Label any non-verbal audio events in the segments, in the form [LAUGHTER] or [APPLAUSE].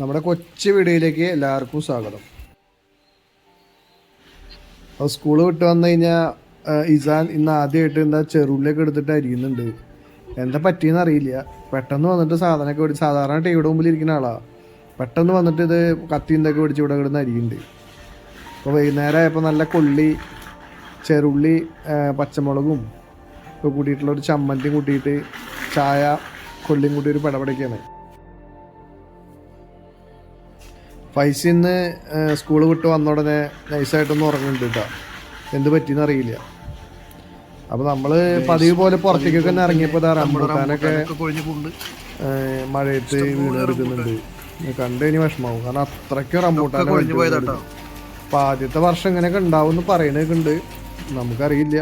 നമ്മുടെ കൊച്ചു വീഡിയോയിലേക്ക് എല്ലാവർക്കും സ്വാഗതം. അപ്പോൾ സ്കൂൾ വിട്ട് വന്നു കഴിഞ്ഞാൽ ഇസാൻ ഇന്ന് ആദ്യമായിട്ട് എന്താ ചെറുള്ളിയൊക്കെ എടുത്തിട്ട് അരിയുന്നുണ്ട്. എന്താ പറ്റിയെന്ന് അറിയില്ല. പെട്ടെന്ന് വന്നിട്ട് സാധനമൊക്കെ പിടിച്ച് സാധാരണ ടീയുടെ മുമ്പിൽ ഇരിക്കുന്ന ആളാണ് പെട്ടെന്ന് വന്നിട്ട് ഇത് കത്തി എന്തൊക്കെ പിടിച്ച് ഇവിടെ കിടന്ന് അരിയുന്നുണ്ട്. അപ്പോൾ വൈകുന്നേരം ആയപ്പോൾ നല്ല കൊള്ളി ചെറുള്ളി പച്ചമുളകും ഒക്കെ കൂട്ടിയിട്ടുള്ള ഒരു ചമ്മന്തി കൂട്ടിയിട്ട് ചായ കൊള്ളിയും കൂട്ടി ഒരു പടപടയ്ക്കാണ് പൈസ നിന്ന് സ്കൂൾ വിട്ട് വന്ന ഉടനെ നൈസായിട്ടൊന്നും ഉറങ്ങുന്നുണ്ട് കേട്ടോ എന്ത് പറ്റിയെന്ന് അറിയില്ല. അപ്പോൾ നമ്മൾ പതിവ് പോലെ പുറത്തേക്കൊക്കെ ഒന്ന് ഇറങ്ങിയപ്പോൾ ഇതാ റംബൂട്ടാനൊക്കെ മഴയത്ത് വീണെടുക്കുന്നുണ്ട്. കണ്ടു ഇനി വിഷമാവും. കാരണം അത്രയ്ക്ക് റംബൂട്ടാൻ പോയതാട്ടോ. അപ്പൊ ആദ്യത്തെ വർഷം ഇങ്ങനെയൊക്കെ ഉണ്ടാവും എന്ന് പറയണൊക്കെ ഉണ്ട്. നമുക്കറിയില്ല.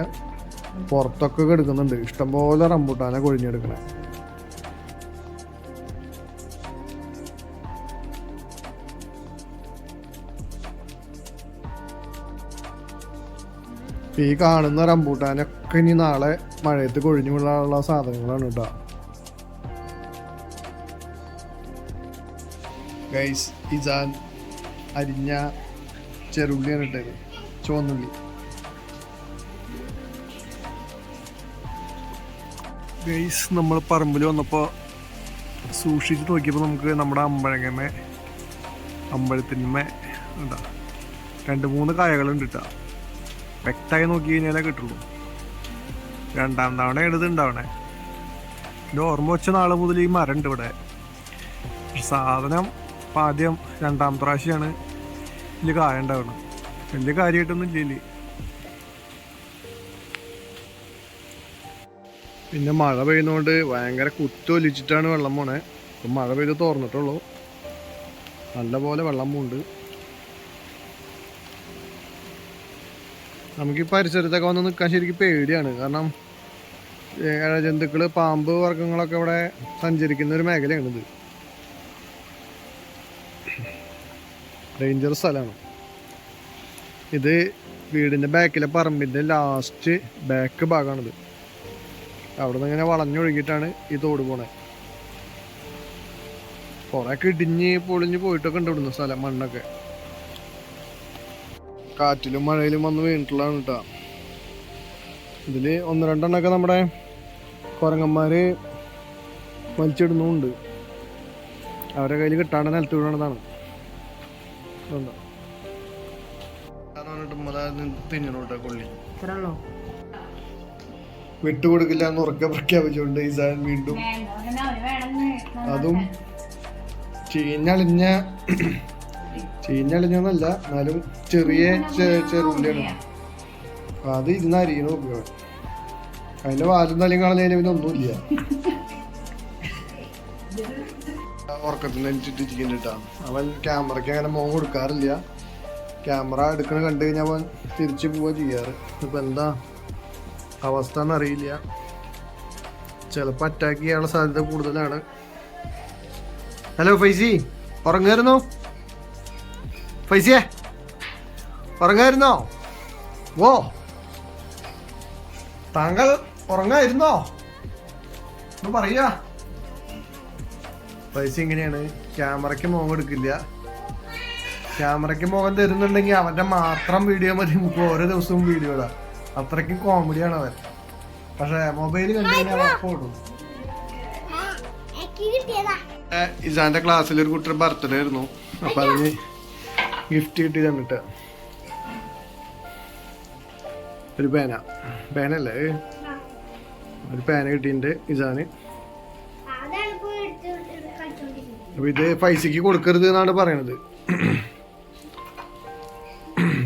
പുറത്തൊക്കെ എടുക്കുന്നുണ്ട് ഇഷ്ടംപോലെ റംബൂട്ടാനെ കൊഴിഞ്ഞെടുക്കണേ. ഈ കാണുന്ന റംബൂട്ടാനൊക്കെ ഇനി നാളെ മഴയത്ത് കൊഴിഞ്ഞു വീഴാനുള്ള സാധനങ്ങളാണ് കേട്ടോ. ഗൈസ് ഇസാൻ അരിഞ്ഞ ചെറുള്ളിയാണ് ഇട്ടത്. ചുവന്നുള്ളി. ഗൈസ് നമ്മൾ പറമ്പിൽ വന്നപ്പോൾ സൂക്ഷിച്ച് നോക്കിയപ്പോൾ നമുക്ക് നമ്മുടെ അമ്പഴങ്ങമേ അമ്പഴത്തിന്മേ ഉണ്ടാ രണ്ട് മൂന്ന് കായകളുണ്ട് കേട്ടോ. വ്യക്തമായി നോക്കി കഴിഞ്ഞാലേ കിട്ടുള്ളൂ. രണ്ടാം തവണ എഴുതുണ്ടാവണേ എന്റെ ഓർമ്മ വെച്ച നാളെ മുതൽ ഈ മരം ഉണ്ട് ഇവിടെ സാധനം ഇപ്പം ആദ്യം രണ്ടാം പ്രാവശ്യമാണ് വലിയ കായ ഉണ്ടാവണം വലിയ കാര്യമായിട്ടൊന്നും ഇല്ലേ. പിന്നെ മഴ പെയ്യുന്നതുകൊണ്ട് ഭയങ്കര കുത്തൊലിച്ചിട്ടാണ് വെള്ളം പോണേ. ഇപ്പം മഴ പെയ്ത് തോർന്നിട്ടുള്ളൂ. നല്ല പോലെ വെള്ളം പോണ്ട് നമുക്ക് ഈ പരിസരത്തൊക്കെ വന്ന് നിൽക്കാൻ ശരിക്കും പേടിയാണ്. കാരണം ഇഴജന്തുക്കൾ പാമ്പ് വർഗങ്ങളൊക്കെ ഇവിടെ സഞ്ചരിക്കുന്ന ഒരു മേഖലയാണിത്. ഡേഞ്ചറസ് സ്ഥലമാണ്. ഇത് വീടിന്റെ ബാക്കിലെ പറമ്പിന്റെ ലാസ്റ്റ് ബാക്ക് ഭാഗമാണിത്. അവിടെ നിന്ന് ഇങ്ങനെ വളഞ്ഞൊഴുകിയിട്ടാണ് ഈ തോട് പോണേ. കുറേ ഇടിഞ്ഞ് പൊളിഞ്ഞ് പോയിട്ടൊക്കെ ഉണ്ട് ഇവിടുന്ന് സ്ഥലം മണ്ണൊക്കെ. കാറ്റിലും മഴയിലും വന്ന് വീണിട്ടുള്ളതാണ് കേട്ടോ. ഇതിൽ ഒന്ന് രണ്ടെണ്ണൊക്കെ നമ്മുടെ കുരങ്ങന്മാര് വലിച്ചിടുന്നുണ്ട്. അവരെ കയ്യിൽ കിട്ടാണ്ട് നിലത്ത് വീണതാണ് തിന്നണോട്ടെ കൊള്ളി. വിട്ടുകൊടുക്കില്ല എന്ന് ഉറക്കെ പ്രഖ്യാപിച്ചുകൊണ്ട് ഇസാൻ വീണ്ടും അതും ചീഞ്ഞളിഞ്ഞ ചീഞ്ഞളിഞ്ഞെന്നല്ല എന്നാലും ചെറിയ ചെറുള്ളിയാണ് അത് ഇരുന്ന അരിയണ ഉപയോഗം അതിന്റെ വാലും തലയും കാണുന്നതിന് പിന്നെ ഒന്നുമില്ല. [LAUGHS] ഉറക്കത്തിൽ അവൻ ക്യാമറയ്ക്ക് അങ്ങനെ മോഹം കൊടുക്കാറില്ല. ക്യാമറ എടുക്കണ കണ്ടു കഴിഞ്ഞാൽ അവൻ തിരിച്ചു പോവുക ചെയ്യാറ്. ഇപ്പൊ എന്താ അവസ്ഥ എന്നറിയില്ല. ചിലപ്പോൾ അറ്റാക്ക് ചെയ്യാനുള്ള സാധ്യത കൂടുതലാണ്. ഹലോ ഫൈസി ഉറങ്ങായിരുന്നോ? ഫൈസിയെ ഉറങ്ങായിരുന്നോ? ഓ താങ്കൾ ഉറങ്ങായിരുന്നോ? ഒന്ന് പറയാ പൈസ ഇങ്ങനെയാണ് ക്യാമറയ്ക്ക് മുഖം എടുക്കില്ല. ക്യാമറയ്ക്ക് മുഖം തരുന്നുണ്ടെങ്കിൽ അവന്റെ മാത്രം വീഡിയോ മതി. നമുക്ക് ഓരോ ദിവസവും വീഡിയോ ഇടാം. അത്രയ്ക്കും കോമഡിയാണ് അവൻ. പക്ഷേ മൊബൈൽ കണ്ടു കഴിഞ്ഞാൽ അപ്പോഴും ഇസാന്റെ ക്ലാസ്സിൽ ഒരു കുട്ടിയുടെ ബർത്ത്ഡേ ആയിരുന്നു. അപ്പൊ അതിന് ഗിഫ്റ്റ് കിട്ടി തന്നിട്ട്. ഒരു പേന. പേനല്ലേ ഒരു പേന കിട്ടിയിട്ടുണ്ട് ഇസാന്. അപ്പൊ ഇത് പൈസക്ക് കൊടുക്കരുത് എന്നാണ് പറയണത്.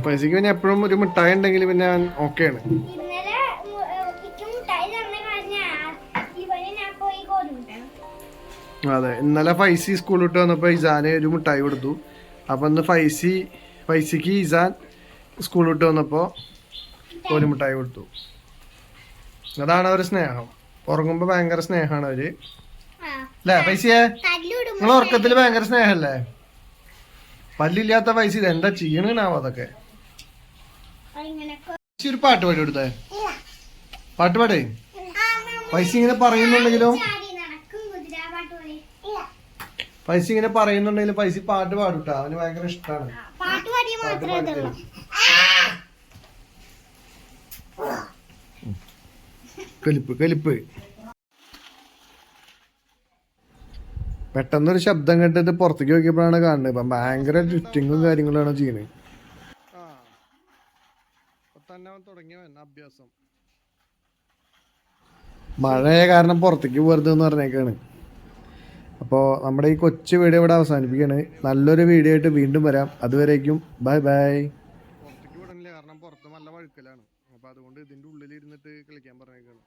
പൈസക്ക് പിന്നെ എപ്പോഴും ഒരു മിഠായി ഉണ്ടെങ്കിൽ പിന്നെ ഞാൻ ഓക്കെയാണ് അതെ ഇന്നലെ ഫൈസി സ്കൂളിൽ വിട്ട് വന്നപ്പോൾ ഇസാന് ഒരു മിഠായി കൊടുത്തു. അപ്പം ഇന്ന് ഫൈസി ഫൈസിക്ക് ഈസാൻ സ്കൂൾ വിട്ട് വന്നപ്പോൾ ഒരു മിഠായി കൊടുത്തു. അതാണ് അവർ സ്നേഹം. ഉറങ്ങുമ്പോൾ ഭയങ്കര സ്നേഹമാണ് അവർ. അല്ലേ ഫൈസിയെ? നിങ്ങൾ ഉറക്കത്തിൽ ഭയങ്കര സ്നേഹമല്ലേ പല്ലില്ലാത്ത ഫൈസി ഇത് എന്താ ചെയ്യണാവോ അതൊക്കെ? ഒരു പാട്ട് പാടി കൊടുത്തേ. പാട്ട് പാടേ. പൈസ ഇങ്ങനെ പറയുന്നുണ്ടെങ്കിലും? പൈസ ഇങ്ങനെ പറയുന്നുണ്ടെങ്കിൽ പൈസ പാട്ട് പാടുട്ടോ. അവന് ഭയങ്കര ഇഷ്ടമാണ് കലിപ്പ് കലിപ്പ്. പെട്ടെന്നൊരു ശബ്ദം കേട്ടിട്ട് പുറത്തേക്ക് നോക്കിയപ്പോഴാണ് കാണുന്നത്. ഇപ്പം ഭയങ്കര ഡ്രിഫ്റ്റിങ്ങും കാര്യങ്ങളാണ് ചെയ്യുന്നത് മഴയായ കാരണം പുറത്തേക്ക് പോകരുത് എന്ന് പറഞ്ഞേക്കാണ്. അപ്പോൾ നമ്മുടെ ഈ കൊച്ചു വീഡിയോ ഇവിടെ അവസാനിപ്പിക്കുകയാണ്. നല്ലൊരു വീഡിയോ ആയിട്ട് വീണ്ടും വരാം. അതുവരേക്കും ബൈ ബൈ. പുറത്തേക്ക് വിടണില്ല. കാരണം പുറത്ത് നല്ല വഴുക്കലാണ്. അപ്പോൾ അതുകൊണ്ട് ഇതിന്റെ ഉള്ളിൽ ഇരുന്നിട്ട് കളിക്കാൻ പറഞ്ഞേക്കാണ്.